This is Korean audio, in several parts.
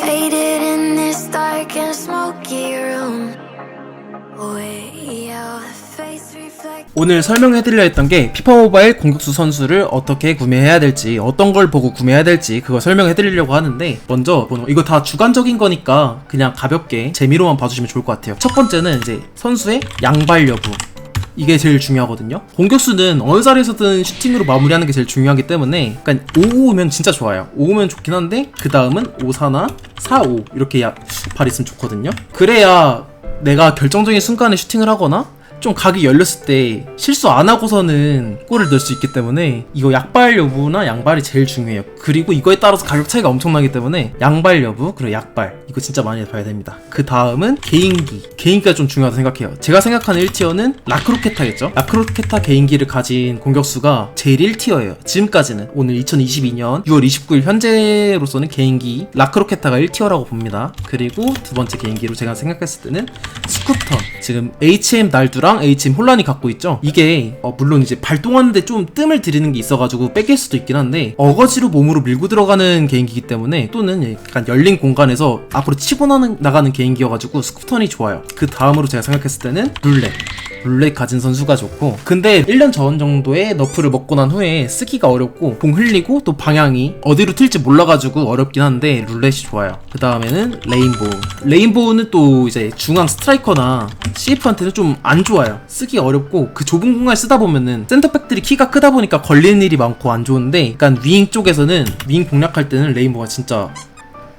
Faded in this dark and smoky room. 오늘 설명해드리려 했던 게 피파 모바일 공격수 선수를 어떻게 구매해야 될지 어떤 걸 보고 구매해야 될지 그거 설명해드리려고 하는데 먼저 뭐 이거 다 주관적인 거니까 그냥 가볍게 재미로만 봐주시면 좋을 것 같아요. 첫 번째는 이제 선수의 양발 여부 이게 제일 중요하거든요. 공격수는 어느 자리에서든 슈팅으로 마무리하는 게 제일 중요하기 때문에 그러니까 5-5면 진짜 좋아요. 5-5면 좋긴 한데 그 다음은 5-4나 4-5 이렇게 야, 발 있으면 좋거든요. 그래야 내가 결정적인 순간에 슈팅을 하거나 좀 각이 열렸을 때 실수 안 하고서는 골을 넣을 수 있기 때문에 이거 약발 여부나 양발이 제일 중요해요. 그리고 이거에 따라서 가격 차이가 엄청나기 때문에 양발 여부 그리고 약발 이거 진짜 많이 봐야 됩니다. 그 다음은 개인기 개인기가 좀 중요하다고 생각해요. 제가 생각하는 1티어는 라크로케타겠죠. 라크로케타 개인기를 가진 공격수가 제일 1티어예요. 지금까지는 오늘 2022년 6월 29일 현재로서는 개인기 라크로케타가 1티어라고 봅니다. 그리고 두 번째 개인기로 제가 생각했을 때는 스쿠턴 지금 HM 날두 랑 HM 혼란이 갖고 있죠? 이게 어, 물론 이제 발동하는데 좀 뜸을 들이는 게 있어가지고 뺏길 수도 있긴 한데 어거지로 몸으로 밀고 들어가는 개인기이기 때문에 또는 약간 열린 공간에서 앞으로 치고 나가는 개인기여가지고 스쿠턴이 좋아요. 그 다음으로 제가 생각했을 때는 룰렛 룰렛 가진 선수가 좋고 근데 1년 전 정도에 너프를 먹고 난 후에 쓰기가 어렵고 공 흘리고 또 방향이 어디로 튈지 몰라가지고 어렵긴 한데 룰렛이 좋아요. 그 다음에는 레인보우. 레인보우는 또 이제 중앙 스트라이커나 CF한테는 좀 안 좋아요. 쓰기 어렵고 그 좁은 공간에 쓰다 보면은 센터백들이 키가 크다 보니까 걸리는 일이 많고 안 좋은데 약간 윙 쪽에서는 윙 공략할 때는 레인보우가 진짜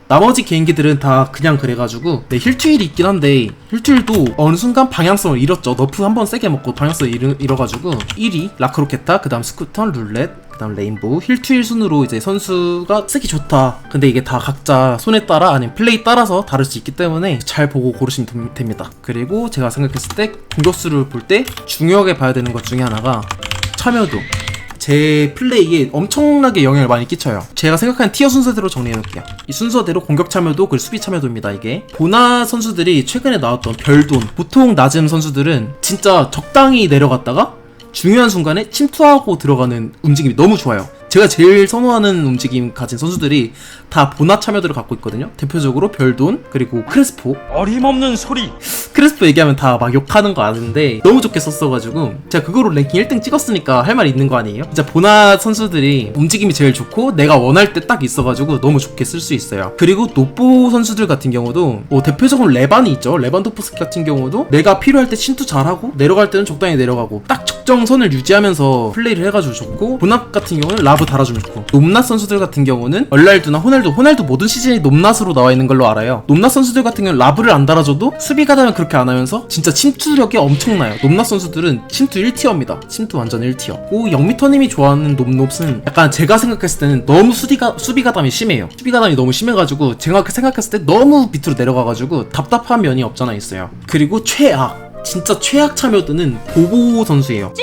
나머지 개인기들은 다 그냥 그래가지고 네, 힐트윌이 있긴 한데 힐트윌도 어느 순간 방향성을 잃었죠. 너프 한번 세게 먹고 방향성을 잃어, 잃어가지고 1위 라크로케타 그 다음 스쿠턴 룰렛 그 다음 레인보우. 힐트윌 순으로 이제 선수가 쓰기 좋다. 근데 이게 다 각자 손에 따라 아니면 플레이 따라서 다를 수 있기 때문에 잘 보고 고르시면 됨- 됩니다. 그리고 제가 생각했을 때 공격수를 볼 때 중요하게 봐야 되는 것 중에 하나가 참여도 제 플레이에 엄청나게 영향을 많이 끼쳐요. 제가 생각하는 티어 순서대로 정리해놓을게요. 이 순서대로 공격 참여도 그리고 수비 참여도입니다. 이게 보나 선수들이 최근에 나왔던 별돈 보통 낮은 선수들은 진짜 적당히 내려갔다가 중요한 순간에 침투하고 들어가는 움직임이 너무 좋아요. 제가 제일 선호하는 움직임 가진 선수들이 다 보나 참여도를 갖고 있거든요. 대표적으로 별돈 그리고 크레스포 어림없는 소리 크레스포 얘기하면 다 막 욕하는 거 아는데 너무 좋게 썼어가지고 제가 그거로 랭킹 1등 찍었으니까 할 말이 있는 거 아니에요? 진짜 보나 선수들이 움직임이 제일 좋고 내가 원할 때 딱 있어가지고 너무 좋게 쓸 수 있어요. 그리고 노포 선수들 같은 경우도 뭐 대표적으로 레반이 있죠. 레반 도프스키 같은 경우도 내가 필요할 때 침투 잘하고 내려갈 때는 적당히 내려가고 딱 적정선을 유지하면서 플레이를 해가지고 좋고 보납 같은 경우는 라브 달아주면 좋고 높낮 선수들 같은 경우는 얼랄두나 호날두 호날두 모든 시즌이 높낮으로 나와 있는 걸로 알아요. 높낮 선수들 같은 경우는 라브를 안 달아줘도 수비가 되면 그렇게 안 하면서 진짜 침투력이 엄청나요. 높낮 선수들은 침투 1티어입니다. 침투 완전 1티어. 오 영미터님이 좋아하는 높높은 약간 제가 생각했을 때는 너무 수비가 수비 가담이 심해요. 수비 가담이 너무 심해가지고 제가 생각했을 때 너무 밑으로 내려가가지고 답답한 면이 없잖아 있어요. 그리고 최악. 진짜 최악 참여도는 보보 선수예요.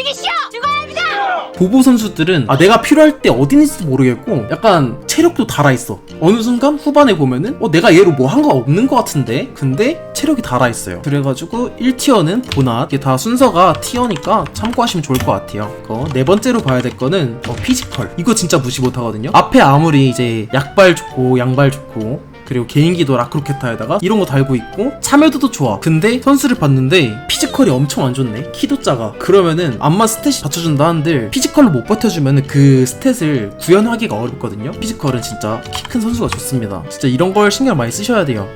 보보 선수들은 아 내가 필요할 때 어디 있는지도 모르겠고 약간 체력도 달아있어. 어느 순간 후반에 보면은 어 내가 얘로 뭐 한 거 없는 것 같은데? 근데 체력이 달아있어요. 그래가지고 1티어는 보나? 이게 다 순서가 티어니까 참고하시면 좋을 것 같아요. 네 번째로 봐야 될 거는 어, 피지컬. 이거 진짜 무시 못하거든요. 앞에 아무리 이제 약발 좋고 양발 좋고 그리고 개인기도 라크로케타에다가 이런 거 달고 있고 참여도도 좋아. 근데 선수를 봤는데 피지컬이 엄청 안 좋네. 키도 작아. 그러면은 암만 스탯이 받쳐준다 한들 피지컬로 못 버텨주면은 그 스탯을 구현하기가 어렵거든요. 피지컬은 진짜 키 큰 선수가 좋습니다. 진짜 이런 걸 신경 많이 쓰셔야 돼요